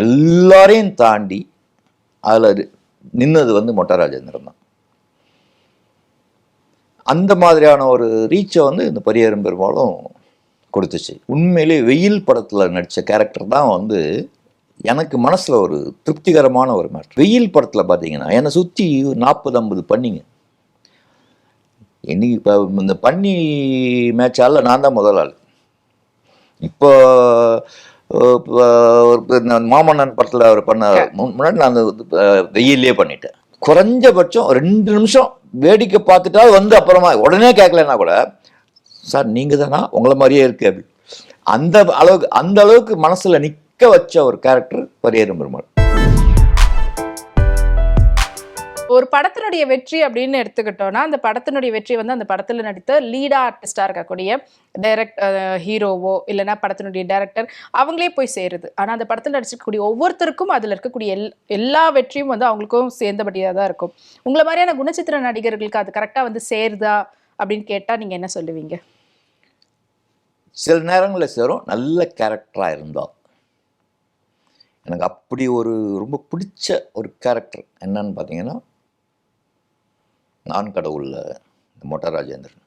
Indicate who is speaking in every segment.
Speaker 1: எல்லாரையும் தாண்டி அதில் நின்னது வந்து மொட்டை ராஜேந்திரன் தான். அந்த மாதிரியான ஒரு ரீச்சை வந்து இந்த பரியரும் பெரும்பாலும் கொடுத்துச்சு. உண்மையிலே வெயில் படத்தில் நடித்த கேரக்டர் தான் வந்து எனக்கு மனசில் ஒரு திருப்திகரமான ஒரு மேட்ரு வெயில் படத்தில் பார்த்தீங்கன்னா என்னை சுற்றி நாற்பது ஐம்பது பண்ணிங்க. இன்னைக்கு இப்போ இந்த பன்னி மேட்சால நான் தான் முதல் ஆள். இப்போ ஒரு மாமன்னன் படத்தில் அவர் பண்ண முன்னாடி நான் அந்த வெயிலே பண்ணிட்டேன். குறைஞ்சபட்சம் ரெண்டு நிமிஷம் வேடிக்கை பார்த்துட்டா வந்து அப்புறமா உடனே கேட்கலன்னா கூட சார் நீங்கள் தானா உங்களை மாதிரியே இருக்கு. அப்படி. அந்த அளவுக்கு அந்த அளவுக்கு மனசில் நிற்க வச்ச ஒரு கேரக்டர் பரியேறும் பெருமாள்.
Speaker 2: ஒரு படத்தினுடைய வெற்றி அப்படின்னு எடுத்துக்கிட்டோம்னா அந்த படத்தினுடைய வெற்றி வந்து அந்த படத்தில் நடித்த லீடா ஆர்டிஸ்டாக இருக்கக்கூடிய டைரக்ட் ஹீரோவோ இல்லைன்னா படத்தினுடைய டைரக்டர் அவங்களே போய் சேருது. ஆனால் அந்த படத்தில் நடிச்சிருக்கக்கூடிய ஒவ்வொருத்தருக்கும் அதில் இருக்கக்கூடிய எல் எல்லா வெற்றியும் வந்து அவங்களுக்கும் சேர்ந்தபடியாக தான் இருக்கும். உங்களை மாதிரியான குணச்சித்திர நடிகர்களுக்கு அது கரெக்டாக வந்து சேருதா அப்படின்னு கேட்டால் நீங்கள் என்ன சொல்லுவீங்க?
Speaker 1: சில நேரங்களில் சேரும். நல்ல கேரக்டராக இருந்தால் எனக்கு அப்படி ஒரு ரொம்ப பிடிச்ச ஒரு கேரக்டர் என்னன்னு பார்த்தீங்கன்னா நான் கடவுளில் இந்த மொட்டை ராஜேந்திரன்.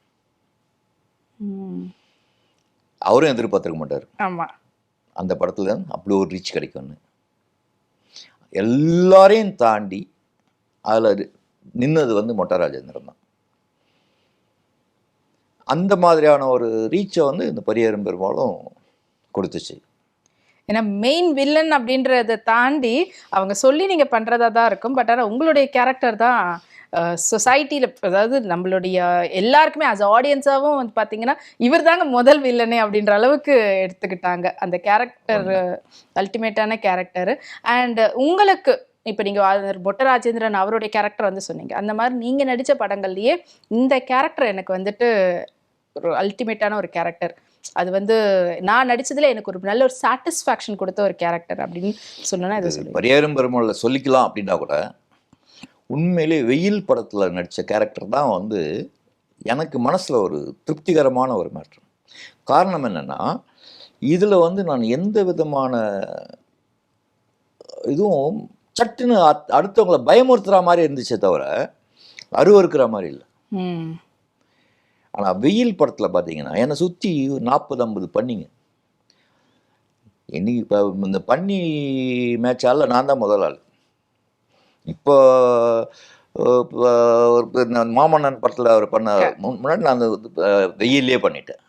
Speaker 1: அவரும் எதிர்பார்த்துருக்க மாட்டார்.
Speaker 2: ஆமா.
Speaker 1: அந்த படத்துல அப்படி ஒரு ரீச் கிடைக்கும்னு. எல்லாரையும் தாண்டி அதில் நின்னது வந்து மொட்டை ராஜேந்திரன் தான். அந்த மாதிரியான ஒரு ரீச்சை வந்து இந்த பரியரும் பெரும்பாலும் கொடுத்துச்சு.
Speaker 2: ஏன்னா மெயின் வில்லன் அப்படின்றத தாண்டி அவங்க சொல்லி நீங்க பண்றதா தான் இருக்கும். பட் ஆனா உங்களுடைய கேரக்டர் தான் சொசைட்டியில் அதாவது நம்மளுடைய எல்லாருக்குமே அஸ் ஆடியன்ஸாகவும் வந்து பார்த்தீங்கன்னா இவர் தாங்க முதல் வில்லனே அப்படின்ற அளவுக்கு எடுத்துக்கிட்டாங்க. அந்த கேரக்டர் அல்டிமேட்டான கேரக்டர் அண்ட் உங்களுக்கு இப்போ நீங்கள் பொட்ட ராஜேந்திரன் அவருடைய கேரக்டர் வந்து சொன்னீங்க. அந்த மாதிரி நீங்கள் நடித்த படங்கள்லயே இந்த கேரக்டர் எனக்கு வந்துட்டு ஒரு அல்டிமேட்டான ஒரு கேரக்டர் அது வந்து நான் நடிச்சதுல எனக்கு ஒரு நல்ல ஒரு சாட்டிஸ்ஃபேக்ஷன் கொடுத்த ஒரு கேரக்டர் அப்படின்னு சொன்னா இதை
Speaker 1: பரியரும் பெருமாளில் சொல்லிக்கலாம் அப்படின்னா கூட உண்மையிலே வெயில் படத்தில் நடித்த கேரக்டர் தான் வந்து எனக்கு மனசில் ஒரு திருப்திகரமான ஒரு மேட்ரு காரணம் என்னென்னா இதில் வந்து நான் எந்த விதமான இதுவும் சட்டுன்னு அடுத்தவங்கள பயமுறுத்துகிற மாதிரி இருந்துச்சே தவிர அருவருக்கிற மாதிரி இல்லை. ஆனால் வெயில் படத்தில் பார்த்தீங்கன்னா என்னை சுற்றி நாற்பது ஐம்பது பண்ணிங்க. இன்னைக்கு இப்போ இந்த பன்னி மேட்சால நான் தான் முதல் ஆள் இப்போ மாமன்னன் படத்தில் அவர் பண்ண முன்னாடி நான் அந்த வெயிலே பண்ணிட்டேன்.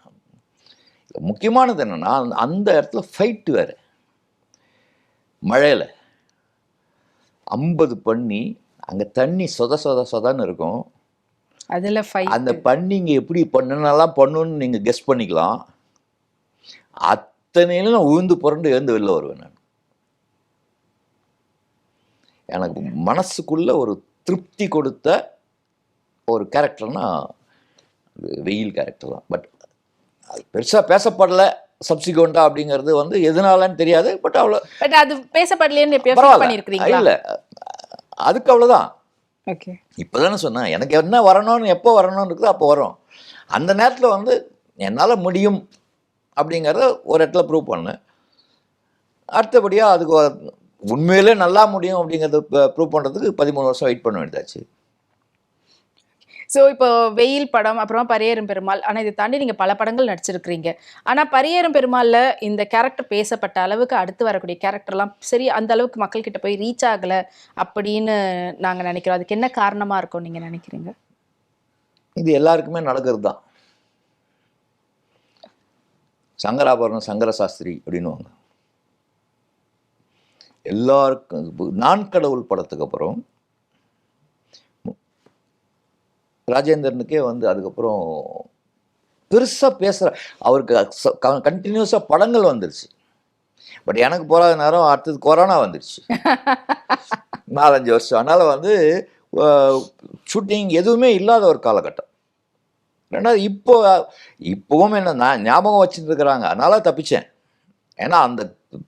Speaker 1: முக்கியமானது என்னென்னா அந்த இடத்துல ஃபைட்டு வேறு. மழையில். ஐம்பது பண்ணி அங்கே தண்ணி சொத சொத சொதன்னு இருக்கும்.
Speaker 2: அதுல
Speaker 1: அந்த பண்ணிங்க எப்படி பண்ணனெல்லாம் பண்ணுன்னு நீங்கள் கெஸ் பண்ணிக்கலாம். அத்தனையிலும் நான் உழுந்து புரண்டு எழுந்து வெளில வருவேன் நான். எனக்கு மனசுக்குள்ள ஒரு திருப்தி கொடுத்த ஒரு கேரக்டர்னா அது வெயில் கேரக்டர் தான். பட் அது பெருசாக பேசப்படல சப்சிக்வெண்ட்டா அப்படிங்கிறது வந்து எதனாலன்னு தெரியாது. பட் அவ்வளோ
Speaker 2: பட் அது ஃபீல்
Speaker 1: பரவாயில்ல. இல்லை. அதுக்கு அவ்வளோதான்.
Speaker 2: ஓகே.
Speaker 1: இப்போ தானே சொன்னேன். எனக்கு என்ன வரணும்னு எப்போ வரணும்னு இருக்குதோ அப்போ வரும். அந்த நேரத்தில் வந்து என்னால் முடியும் அப்படிங்கிறத ஒரு இடத்துல ப்ரூவ் பண்ணேன். அடுத்தபடியாக அதுக்கு உண்மையிலே நல்லா முடியும் அப்படிங்கிறத ப்ரூவ் பண்ணுறதுக்கு பதிமூணு வருஷம் வெயிட் பண்ண வேண்டியதாச்சு.
Speaker 2: ஸோ இப்போ வெயில் படம் அப்புறமா பரியேறும் பெருமாள் ஆனால் இதை தாண்டி நீங்கள் பல படங்கள் நடிச்சிருக்கிறீங்க. ஆனால் பரியேறும் பெருமாள்ல இந்த கேரக்டர் பேசப்பட்ட அளவுக்கு அடுத்து வரக்கூடிய கேரக்டர்லாம் சரி அந்த அளவுக்கு மக்கள்கிட்ட போய் ரீச் ஆகலை அப்படின்னு நாங்கள் நினைக்கிறோம். அதுக்கு என்ன காரணமாக இருக்கும் நீங்கள் நினைக்கிறீங்க?
Speaker 1: இது எல்லாருக்குமே நடக்கிறது தான் சங்கராபரணம் சங்கர சாஸ்திரி அப்படின்னுவாங்க. எல்லாருக்கும் நான் கடவுள் படத்துக்கு அப்புறம் ராஜேந்திரனுக்கே வந்து அதுக்கப்புறம் பெருசாக பேசுகிற அவருக்கு கண்டினியூஸாக படங்கள் வந்துருச்சு. பட் எனக்கு போகாத நேரம் அடுத்தது கொரோனா வந்துருச்சு. நாலஞ்சு வருஷம். அதனால் வந்து ஷூட்டிங் எதுவுமே இல்லாத ஒரு காலகட்டம். ரெண்டாவது இப்போ இப்போவும் என்ன நான் ஞாபகம் வச்சுட்டு இருக்கிறாங்க. அதனால தப்பிச்சேன். ஏன்னா அந்த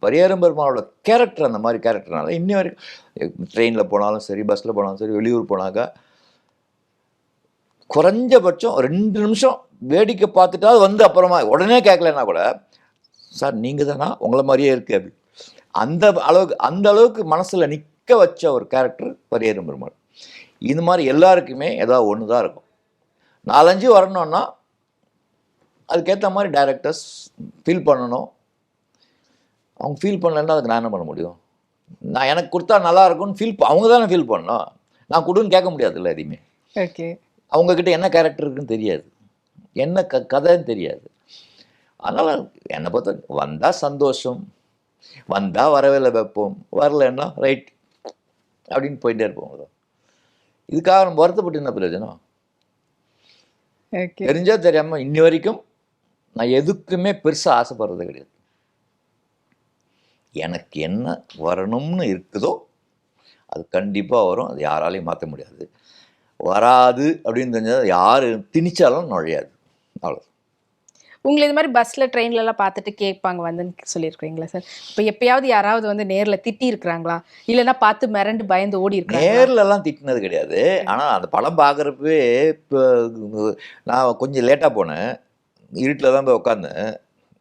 Speaker 1: பரியாரம் பெருமாளோட கேரக்டர் அந்த மாதிரி கேரக்டர்னால இன்னி வரைக்கும் ட்ரெயினில் போனாலும் சரி பஸ்ஸில் போனாலும் சரி வெளியூர் போனாக்கா குறைஞ்சபட்சம் ரெண்டு நிமிஷம் வேடிக்கை பார்த்துட்டா வந்து அப்புறமா உடனே கேட்கலன்னா கூட சார் நீங்கள் தானா? உங்களை மாதிரியே இருக்கு. அப்படி. அந்த அளவுக்கு அந்த அளவுக்கு மனசில் நிற்க வச்ச ஒரு கேரக்டர் பரியேறும் பெருமாள். இது மாதிரி எல்லாருக்குமே ஏதாவது ஒன்று தான் இருக்கும். நாலஞ்சு வரணும்னா அதுக்கேற்ற மாதிரி டேரக்டர்ஸ் ஃபீல் பண்ணணும். அவங்க ஃபீல் பண்ணலன்னா அதுக்கு நான் என்ன பண்ண முடியும்? நான் எனக்கு கொடுத்தா நல்லா இருக்கும்னு ஃபீல் அவங்க தானே ஃபீல் பண்ணணும். நான் கொடுன்னு கேட்க முடியாதுல்ல எதையுமே.
Speaker 2: ஓகே
Speaker 1: அவங்கக்கிட்ட என்ன கேரக்டர் இருக்குன்னு தெரியாது. என்ன க கதைன்னு தெரியாது. அதனால் என்னை பொறுத்த வந்தால் சந்தோஷம் வந்தால் வரவேல வைப்போம் வரலைன்னா ரைட் அப்படின்னு போயிட்டே இருப்போம். இதுக்காக நம்ம வருத்தப்பட்டு என்ன பிரயோஜனம்? தெரிஞ்சா தெரியாமல் இன்னி வரைக்கும் நான் எதுக்குமே பெருசாக ஆசைப்படுறது கிடையாது. எனக்கு என்ன வரணும்னு இருக்குதோ அது கண்டிப்பாக வரும். அது யாராலையும் மாற்ற முடியாது. வராது அப்படின்னு தெரிஞ்சால் யார் திணிச்சாலும் நுழையாது. அவ்வளோ
Speaker 2: உங்களை இது மாதிரி பஸ்ல ட்ரெயின்ல எல்லாம் பார்த்துட்டு கேட்பாங்க வந்துன்னு சொல்லியிருக்கீங்களா சார்? இப்போ எப்பயாவது யாராவது வந்து நேர்ல திட்டி இருக்கிறாங்களா இல்லைன்னா பார்த்து மிரண்டு பயந்து ஓடி இருக்காங்க
Speaker 1: நேர்லலாம் திட்டினது கிடையாது. ஆனால் அந்த படம் பார்க்குறப்பவே இப்போ நான் கொஞ்சம் லேட்டாக போனேன். இருட்டில் தான் போய் உட்காந்தேன்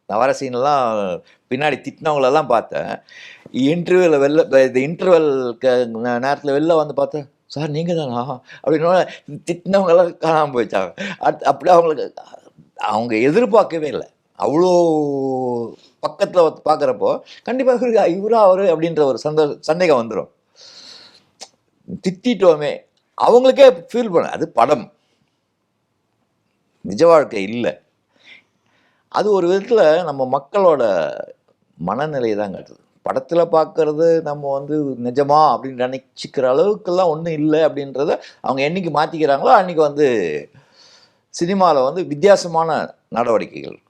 Speaker 1: நான் வர சீன்லாம் பின்னாடி திட்டினவங்களெல்லாம் பார்த்தேன். இன்டர்வியூவில் வெளில இந்த இன்டர்வல் நேரத்தில் வெளில வந்து பார்த்தேன். சார் நீங்கள் தானா அப்படின்னு திட்டினவங்களாம் காணாமல் போயிட்டாங்க. அடுத்து அப்படி அவங்களுக்கு அவங்க எதிர்பார்க்கவே இல்லை. அவ்வளோ பக்கத்தில் பார்க்குறப்போ கண்டிப்பாக இவரு இவரா அவர்? அப்படின்ற ஒரு சந்தோ சந்தேகம் வந்துடும் திட்டிட்டோமே அவங்களுக்கே ஃபீல் பண்ண அது படம். நிஜ வாழ்க்கை இல்லை. அது ஒரு விதத்தில் நம்ம மக்களோட மனநிலையை தான் காட்டுது. படத்தில் பார்க்கறது நம்ம வந்து நிஜமா அப்படின்னு நினச்சிக்கிற அளவுக்கெல்லாம் ஒன்றும் இல்லை அப்படின்றத அவங்க என்னைக்கு மாற்றிக்கிறாங்களோ அன்றைக்கி வந்து சினிமாவில் வந்து வித்தியாசமான நடவடிக்கைகள் இருக்கும்